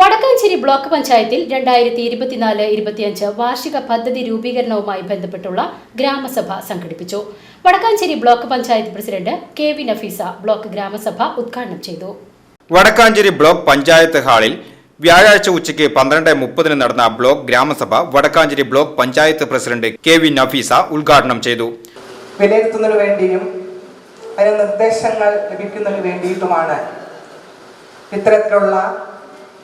Vadakkanchery block പഞ്ചായത്തിൽ രണ്ടായിരത്തി ഇരുപത്തിനാല് ഇരുപത്തിയഞ്ച് വാർഷിക പദ്ധതി രൂപീകരണവുമായി ബന്ധപ്പെട്ടുള്ള ഗ്രാമസഭ സംഘടിപ്പിച്ചു. Vadakkanchery block panchayat president K V Nafeesa block ഗ്രാമസഭ ഉദ്ഘാടനം ചെയ്തു. വടക്കാഞ്ചേരി ബ്ലോക്ക് പഞ്ചായത്ത് ഹാളിൽ വ്യാഴാഴ്ച ഉച്ചയ്ക്ക് പന്ത്രണ്ട് മുപ്പതിന് നടന്ന ബ്ലോക്ക് ഗ്രാമസഭ Vadakkanchery block panchayat president K V Nafeesa ഉദ്ഘാടനം ചെയ്തു. വിലയിരുത്തുന്നതിന് വേണ്ടിയും അതിന് നിർദ്ദേശങ്ങൾ ലഭിക്കുന്നതിന് വേണ്ടിയിട്ടുമാണ് ഇത്തരത്തിലുള്ള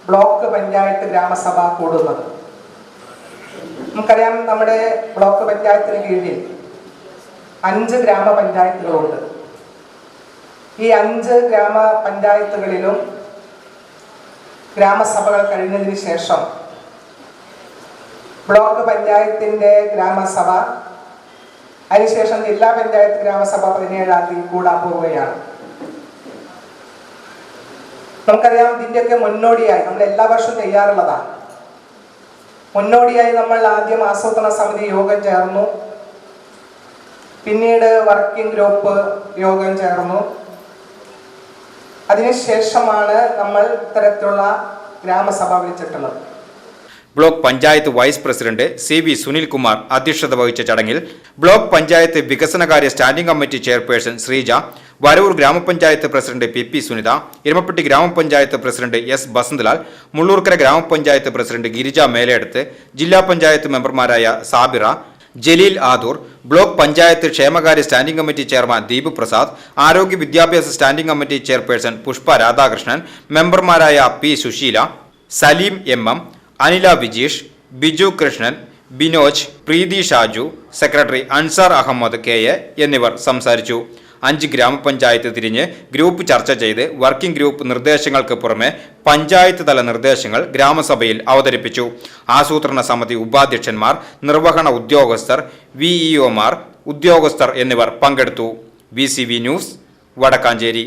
ബ്ലോക്ക് പഞ്ചായത്ത് ഗ്രാമസഭ കൂടുന്നത്. നമുക്കറിയാം നമ്മുടെ ബ്ലോക്ക് പഞ്ചായത്തിന് കീഴിൽ അഞ്ച് ഗ്രാമപഞ്ചായത്തുകളുണ്ട്. ഈ അഞ്ച് ഗ്രാമപഞ്ചായത്തുകളിലും ഗ്രാമസഭകൾ കഴിഞ്ഞതിന് ശേഷം ബ്ലോക്ക് പഞ്ചായത്തിന്റെ ഗ്രാമസഭ അതിനുശേഷം ജില്ലാ പഞ്ചായത്ത് ഗ്രാമസഭ പതിനേഴാം തീയതി കൂടാൻ പോവുകയാണ്. നമുക്കറിയാം ഇതിന്റെയൊക്കെ മുന്നോടിയായി നമ്മൾ എല്ലാ വർഷവും ചെയ്യാറുള്ളതാണ് മുന്നോടിയായി നമ്മൾ ആദ്യം ആസൂത്രണ സമിതി യോഗം ചേർന്നു. പിന്നീട് വർക്കിംഗ് ഗ്രൂപ്പ് യോഗം ചേർന്നു. അതിനുശേഷമാണ് നമ്മൾ ഇത്തരത്തിലുള്ള ഗ്രാമസഭ വിളിച്ചിട്ടുള്ളത്. Block panchayat vice president C V Sunilkumar അധ്യക്ഷത വഹിച്ച ചടങ്ങിൽ ബ്ലോക്ക് പഞ്ചായത്ത് വികസനകാര്യ standing committee chairperson Sreeja Varavoor ഗ്രാമപഞ്ചായത്ത് president P P Sunitha Erumapetty ഗ്രാമപഞ്ചായത്ത് പ്രസിഡന്റ് എസ് ബസന്ത്ലാൽ മുള്ളൂർക്കര ഗ്രാമപഞ്ചായത്ത് പ്രസിഡന്റ് ഗിരിജ മേലയടുത്ത് ജില്ലാ പഞ്ചായത്ത് മെമ്പർമാരായ സാബിറ ജലീൽ ആദൂർ ബ്ലോക്ക് പഞ്ചായത്ത് ക്ഷേമകാര്യ standing committee chairman Deep Prasad ആരോഗ്യ വിദ്യാഭ്യാസ standing committee chairperson Pushpa Radhakrishnan മെമ്പർമാരായ P Susheela Saleem M M Anila Vijeesh Biju Krishnan Binoj Preethi Shaju secretary Ansar Ahammed K A എന്നിവർ സംസാരിച്ചു. അഞ്ച് ഗ്രാമപഞ്ചായത്ത് തിരിഞ്ഞ് ഗ്രൂപ്പ് ചർച്ച ചെയ്ത് വർക്കിംഗ് ഗ്രൂപ്പ് നിർദ്ദേശങ്ങൾക്ക് പുറമെ പഞ്ചായത്ത് തല നിർദ്ദേശങ്ങൾ ഗ്രാമസഭയിൽ അവതരിപ്പിച്ചു. ആസൂത്രണ സമിതി ഉപാധ്യക്ഷന്മാർ നിർവഹണ ഉദ്യോഗസ്ഥർ വിഇഒമാർ ഉദ്യോഗസ്ഥർ എന്നിവർ പങ്കെടുത്തു. V news Vadakkanchery.